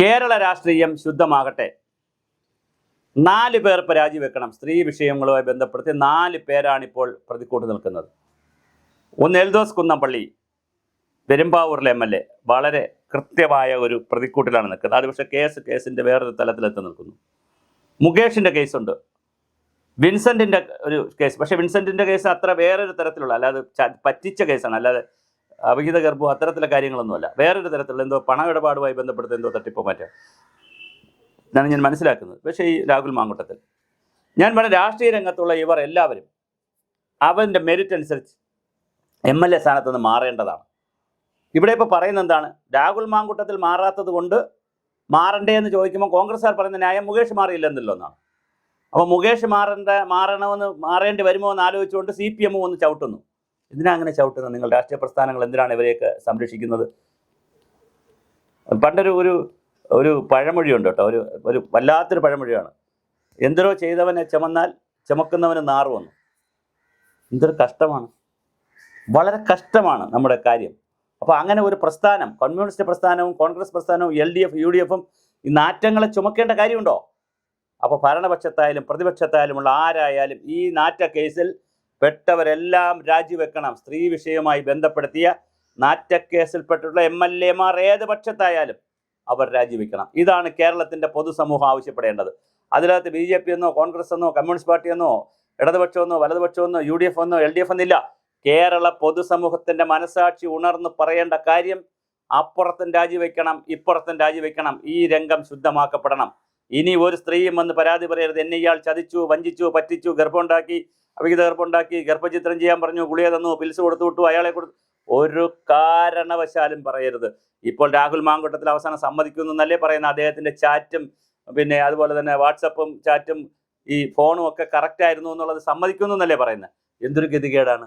കേരള രാഷ്ട്രീയം ശുദ്ധമാകട്ടെ. നാല് പേർ ഇപ്പോൾ രാജിവെക്കണം. സ്ത്രീ വിഷയങ്ങളുമായി ബന്ധപ്പെടുത്തി നാല് പേരാണിപ്പോൾ പ്രതിക്കൂട്ട് നിൽക്കുന്നത്. ഒന്ന് എൽദോസ് കുന്നപ്പള്ളി പെരുമ്പാവൂരിലെ എം എൽ എ. വളരെ കൃത്യമായ ഒരു പ്രതിക്കൂട്ടിലാണ് നിൽക്കുന്നത്. അത് പക്ഷേ കേസ് കേസിന്റെ വേറൊരു തലത്തിലെത്തി നിൽക്കുന്നു. മുകേഷിന്റെ കേസുണ്ട്. വിൻസെന്റിന്റെ ഒരു കേസ്. പക്ഷേ വിൻസെന്റിന്റെ കേസ് അത്ര വേറൊരു തരത്തിലുള്ള അല്ലാതെ പറ്റിച്ച കേസാണ്. അല്ലാതെ അവിഹിത ഗർഭം അത്തരത്തിലെ കാര്യങ്ങളൊന്നുമല്ല. വേറൊരു തരത്തിലുള്ള എന്തോ പണ ഇടപാടുമായി ബന്ധപ്പെടുത്ത എന്തോ തട്ടിപ്പോ മാറ്റം ഇതാണ് ഞാൻ മനസ്സിലാക്കുന്നത്. പക്ഷേ ഈ രാഹുൽ മാങ്കുട്ടത്തിൽ. ഞാൻ പറഞ്ഞ രാഷ്ട്രീയ രംഗത്തുള്ള ഇവർ എല്ലാവരും അവന്റെ മെരിറ്റ് അനുസരിച്ച് എം എൽ എ സ്ഥാനത്ത് നിന്ന് മാറേണ്ടതാണ്. ഇവിടെ ഇപ്പോൾ പറയുന്ന എന്താണ്? രാഹുൽ മാങ്കുട്ടത്തിൽ മാറാത്തത് കൊണ്ട് മാറണ്ടേ എന്ന് ചോദിക്കുമ്പോൾ കോൺഗ്രസ്സുകാർ പറയുന്ന ന്യായം മുകേഷ് മാറിയില്ലെന്നല്ലോ എന്നാണ്. അപ്പോൾ മുകേഷ് മാറേണ്ട മാറണമെന്ന് മാറേണ്ടി വരുമോ എന്ന് ആലോചിച്ചുകൊണ്ട് സി പി എമ്മും ഒന്ന് ചവിട്ടുന്നു. എന്തിനാ അങ്ങനെ ചവിട്ടുന്നത്? നിങ്ങൾ രാഷ്ട്രീയ പ്രസ്ഥാനങ്ങൾ എന്തിനാണ് ഇവരെയൊക്കെ സംരക്ഷിക്കുന്നത്? പണ്ടൊരു ഒരു ഒരു പഴമൊഴിയുണ്ട് കേട്ടോ. ഒരു ഒരു വല്ലാത്തൊരു പഴമൊഴിയാണ്. എന്തരോ ചെയ്തവനെ ചുമന്നാൽ ചുമക്കുന്നവന് നാറ് വന്നു. എന്തൊരു കഷ്ടമാണ്. വളരെ കഷ്ടമാണ് നമ്മുടെ കാര്യം. അപ്പോൾ അങ്ങനെ ഒരു പ്രസ്ഥാനം കമ്മ്യൂണിസ്റ്റ് പ്രസ്ഥാനവും കോൺഗ്രസ് പ്രസ്ഥാനവും L D F U D എഫും ഈ നാറ്റങ്ങളെ ചുമക്കേണ്ട കാര്യമുണ്ടോ? അപ്പോൾ ഭരണപക്ഷത്തായാലും പ്രതിപക്ഷത്തായാലുമുള്ള ആരായാലും ഈ നാറ്റ കേസിൽ പെട്ടവരെല്ലാം രാജിവെക്കണം. സ്ത്രീ വിഷയവുമായി ബന്ധപ്പെടുത്തിയ നാറ്റക്കേസിൽപ്പെട്ടിട്ടുള്ള എം എൽ എമാർ ഏത് പക്ഷത്തായാലും അവർ രാജിവെക്കണം. ഇതാണ് കേരളത്തിന്റെ പൊതുസമൂഹം ആവശ്യപ്പെടേണ്ടത്. അതിനകത്ത് ബി ജെ പി എന്നോ കോൺഗ്രസ് എന്നോ കമ്മ്യൂണിസ്റ്റ് പാർട്ടി എന്നോ ഇടതുപക്ഷമെന്നോ വലതുപക്ഷമെന്നോ യു ഡി എഫ് എന്നോ എൽ ഡി എഫ് എന്നില്ല കേരള പൊതുസമൂഹത്തിന്റെ മനസാക്ഷി ഉണർന്ന് പറയേണ്ട കാര്യം അപ്പുറത്തും രാജിവെക്കണം ഇപ്പുറത്തും രാജിവെക്കണം. ഈ രംഗം ശുദ്ധമാക്കപ്പെടണം. ഇനി ഒരു സ്ത്രീയും വന്ന് പരാതി പറയരുത്. എന്നെ ഇയാൾ ചതിച്ചു വഞ്ചിച്ചു പറ്റിച്ചു ഗർഭമുണ്ടാക്കി അവിഹിത ഗർഭമുണ്ടാക്കി ഗർഭചിത്രം ചെയ്യാൻ പറഞ്ഞു ഗുളിക തന്നു പിൽസ് കൊടുത്തു വിട്ടു അയാളെ കൊടുത്തു. ഒരു കാരണവശാലും പറയരുത്. ഇപ്പോൾ രാഹുൽ മാങ്കൂട്ടത്തിൽ അവസാനം സമ്മതിക്കുന്നു എന്നല്ലേ പറയുന്ന അദ്ദേഹത്തിന്റെ ചാറ്റും പിന്നെ അതുപോലെ തന്നെ വാട്സപ്പും ചാറ്റും ഈ ഫോണും ഒക്കെ കറക്റ്റ് ആയിരുന്നു എന്നുള്ളത് സമ്മതിക്കുന്നു എന്നല്ലേ പറയുന്നത്. എന്തൊരു ഗതികേടാണ്.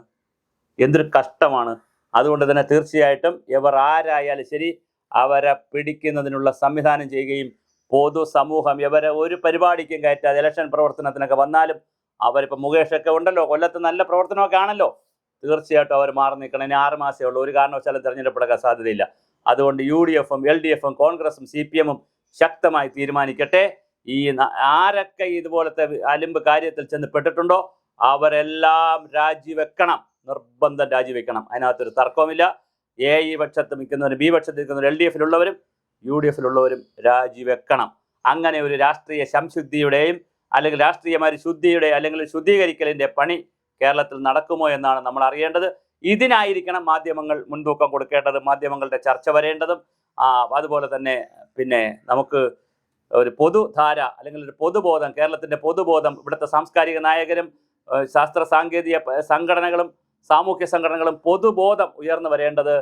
എന്തൊരു കഷ്ടമാണ്. അതുകൊണ്ട് തന്നെ തീർച്ചയായിട്ടും ഇവർ ആരായാലും ശരി അവരെ പിടിക്കുന്നതിനുള്ള സംവിധാനം ചെയ്യുകയും പൊതുസമൂഹം ഇവരെ ഒരു പരിപാടിക്കും കയറ്റാതെ ഇലക്ഷൻ പ്രവർത്തനത്തിനൊക്കെ വന്നാലും അവരിപ്പോൾ മുകേഷൊക്കെ ഉണ്ടല്ലോ കൊല്ലത്ത് നല്ല പ്രവർത്തനമൊക്കെ ആണല്ലോ. തീർച്ചയായിട്ടും അവർ മാറി നിൽക്കണം. ഇനി ആറ് മാസമേ ഉള്ളൂ. ഒരു കാരണവശാലും തിരഞ്ഞെടുപ്പെടുക്കാൻ സാധ്യതയില്ല. അതുകൊണ്ട് യു ഡി എഫും എൽ ഡി എഫും കോൺഗ്രസും സി പി എമ്മും ശക്തമായി തീരുമാനിക്കട്ടെ. ഈ ആരൊക്കെ ഇതുപോലത്തെ അലിമ്പ് കാര്യത്തിൽ ചെന്ന് പെട്ടിട്ടുണ്ടോ? അവരെല്ലാം രാജിവെക്കണം. നിർബന്ധം രാജിവെക്കണം. അതിനകത്തൊരു തർക്കവുമില്ല. എ ഈ പക്ഷത്ത് നിൽക്കുന്നവരും ബി പക്ഷത്ത് നിൽക്കുന്നവരും എൽ ഡി എഫിലുള്ളവരും യു ഡി എഫിലുള്ളവരും രാജിവെക്കണം. അങ്ങനെ ഒരു രാഷ്ട്രീയ സംശുദ്ധിയുടെയും അല്ലെങ്കിൽ രാഷ്ട്രീയമായ ശുദ്ധിയുടെ അല്ലെങ്കിൽ ശുദ്ധീകരിക്കലിന്റെ പണി കേരളത്തിൽ നടക്കുമോ എന്നാണ് നമ്മൾ അറിയേണ്ടത്. ഇതിനായിരിക്കണം മാധ്യമങ്ങൾ മുൻതൂക്കം കൊടുക്കേണ്ടത് മാധ്യമങ്ങളുടെ ചർച്ച വരേണ്ടതും. അതുപോലെ തന്നെ പിന്നെ നമുക്ക് ഒരു പൊതുധാര അല്ലെങ്കിൽ ഒരു പൊതുബോധം കേരളത്തിന്റെ പൊതുബോധം ഇവിടുത്തെ സാംസ്കാരിക നായകരും ശാസ്ത്ര സാങ്കേതിക സംഘടനകളും സാമൂഹ്യ സംഘടനകളും പൊതുബോധം ഉയർന്നു വരേണ്ടത്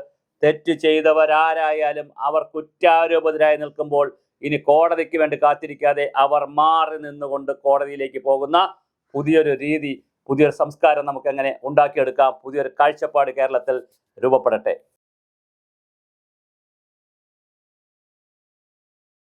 തെറ്റ് ചെയ്തവരാരായാലും അവർ കുറ്റാരോപിതരായി നിൽക്കുമ്പോൾ ഇനി കോടതിക്ക് വേണ്ടി കാത്തിരിക്കാതെ അവർ മാറി നിന്നുകൊണ്ട് കോടതിയിലേക്ക് പോകുന്ന പുതിയൊരു രീതി പുതിയൊരു സംസ്കാരം നമുക്ക് എങ്ങനെ ഉണ്ടാക്കിയെടുക്കാം പുതിയൊരു കാഴ്ചപ്പാട് കേരളത്തിൽ രൂപപ്പെടട്ടെ.